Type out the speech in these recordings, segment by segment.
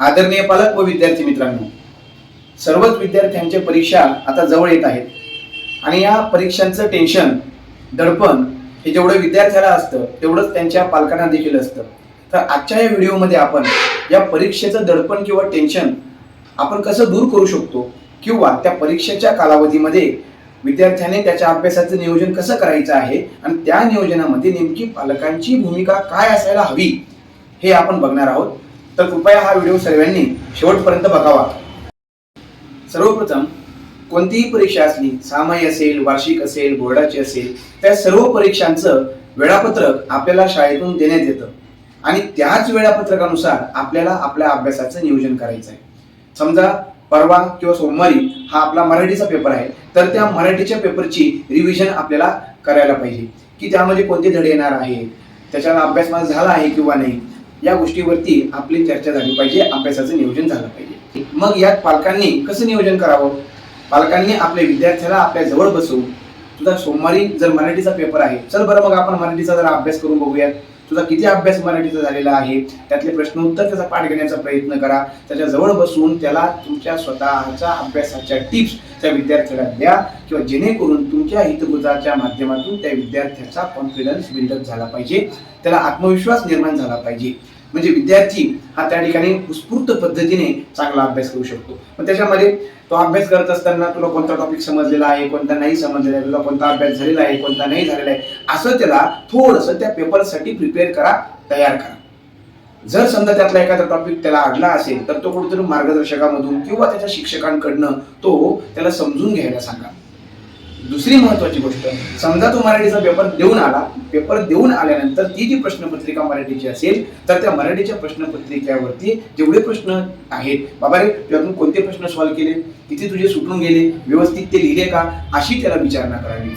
आदरणीय पालक व विद्यार्थी मित्रांनो सर्वच विद्यार्थ्यांच्या परीक्षा आता जवळ येत आहेत. आणि या परीक्षांचं टेन्शन दडपण हे जेवढं विद्यार्थ्याला असतं तेवढंच त्यांच्या पालकांना देखील असतं. तर आजच्या या व्हिडिओमध्ये आपण या परीक्षेचं दडपण किंवा टेन्शन आपण कसं दूर करू शकतो किंवा त्या परीक्षेच्या कालावधीमध्ये विद्यार्थ्याने त्याच्या अभ्यासाचं नियोजन कसं करायचं आहे आणि त्या नियोजनामध्ये नेमकी पालकांची भूमिका काय असायला हवी हे आपण बघणार आहोत. तर कृपया हा व्हिडिओ सर्वांनी शेवटपर्यंत बघावा. सर्वप्रथम कोणतीही परीक्षा असली सामाई असेल वार्षिक असेल बोर्डाची असेल त्या सर्व परीक्षांचं वेळापत्रक आपल्याला शाळेतून देण्यात येतं. आणि त्याच वेळापत्रकानुसार आपल्याला आपल्या अभ्यासाचं नियोजन करायचं आहे समजा परवा किंवा सोमवारी हा आपला मराठीचा पेपर आहे तर त्या मराठीच्या पेपरची रिव्हिजन आपल्याला करायला पाहिजे. की त्यामध्ये कोणते धडे येणार आहे त्याच्याला अभ्यास माझा झाला आहे किंवा नाही. या गोष्टीवरती आपली चर्चा झाली पाहिजे अभ्यासाचं नियोजन झालं पाहिजे. मग यात पालकांनी कसं नियोजन करावं? पालकांनी आपल्या विद्यार्थ्याला आपल्या जवळ बसवून तुझा सोमवारी जर मराठीचा पेपर आहे चल बरं मग आपण मराठीचा जरा अभ्यास करून बघूयात. तुझा किती अभ्यास मराठीचा झालेला आहे? त्यातले प्रश्न उत्तर त्याचा पाठ घेण्याचा प्रयत्न करा. त्याच्याजवळ बसून त्याला तुमच्या स्वतःच्या अभ्यासाच्या टिप्स त्या विद्यार्थ्याला द्या किंवा जेणेकरून तुमच्या हितगुजाच्या माध्यमातून त्या विद्यार्थ्याचा कॉन्फिडन्स बिल्डअप झाला पाहिजे. त्याला आत्मविश्वास निर्माण झाला पाहिजे. म्हणजे विद्यार्थी हा त्या ठिकाणी उत्स्फूर्त पद्धतीने चांगला अभ्यास करू शकतो. मग त्याच्यामध्ये तो अभ्यास करत असताना तुला कोणता टॉपिक समजलेला आहे कोणता नाही समजलेला आहे तुला कोणता अभ्यास झालेला आहे कोणता नाही झालेला आहे असं त्याला थोडंसं त्या पेपरसाठी प्रिपेअर करा तयार करा. जर समजा त्यातला एखादा टॉपिक त्याला अडला असेल तर तो कुठेतरी मार्गदर्शकामधून किंवा त्याच्या शिक्षकांकडनं तो त्याला समजून घ्यायला सांगा. दुसरी महत्वाची गोष्ट समजा तो मराठीचा पेपर देऊन आला पेपर देऊन आल्यानंतर ती जी प्रश्नपत्रिका मराठीची असेल तर त्या मराठीच्या प्रश्नपत्रिकेवरती जेवढे प्रश्न आहेत बाबा रे त्यातून कोणते प्रश्न सॉल्व्ह केले? किती तुझे सुटून गेले? व्यवस्थित ते लिहिले का? अशी त्याला विचारणा करावी.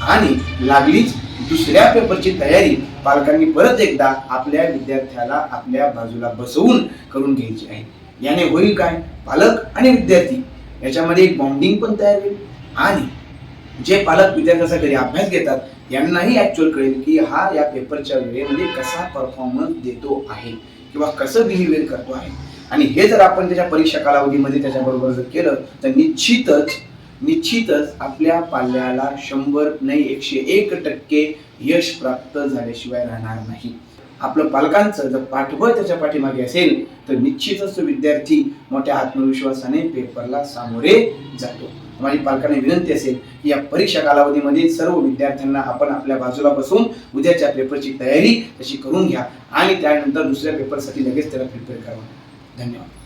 आणि लागलीच दुसऱ्या पेपरची तयारी पालकांनी परत एकदा आपल्या विद्यार्थ्याला आपल्या बाजूला बसवून करून घ्यायची आहे. याने होईल काय? पालक आणि विद्यार्थी याच्यामध्ये एक बॉन्डिंग पण तयार होईल. आणि जे पालक विद्यार्थ्याचा घरी अभ्यास घेतात यांनाही ऍक्च्युअल कळेल की हा या पेपरच्या वेळेमध्ये कसा परफॉर्मन्स देतो आहे किंवा कसं बिहेवियर करतो आहे. आणि हे जर आपण त्याच्या परीक्षा कालावधीमध्ये त्याच्याबरोबर जर केलं तर निश्चितच निश्चितच आपल्या पाल्याला शंभर नाही एकशे एक टक्के यश प्राप्त झाल्याशिवाय राहणार नाही. आपलं पालकांचं जर पाठबळ त्याच्या पाठीमागे असेल तर निश्चितच तो विद्यार्थी मोठ्या आत्मविश्वासाने पेपरला सामोरे जातो. माझी पालकांना विनंती असेल की या परीक्षा कालावधीमध्ये सर्व विद्यार्थ्यांना आपण आपल्या बाजूला बसून उद्याच्या पेपरची तयारी तशी करून घ्या आणि त्यानंतर दुसऱ्या पेपरसाठी लगेच त्याला प्रिपेअर करावं. धन्यवाद.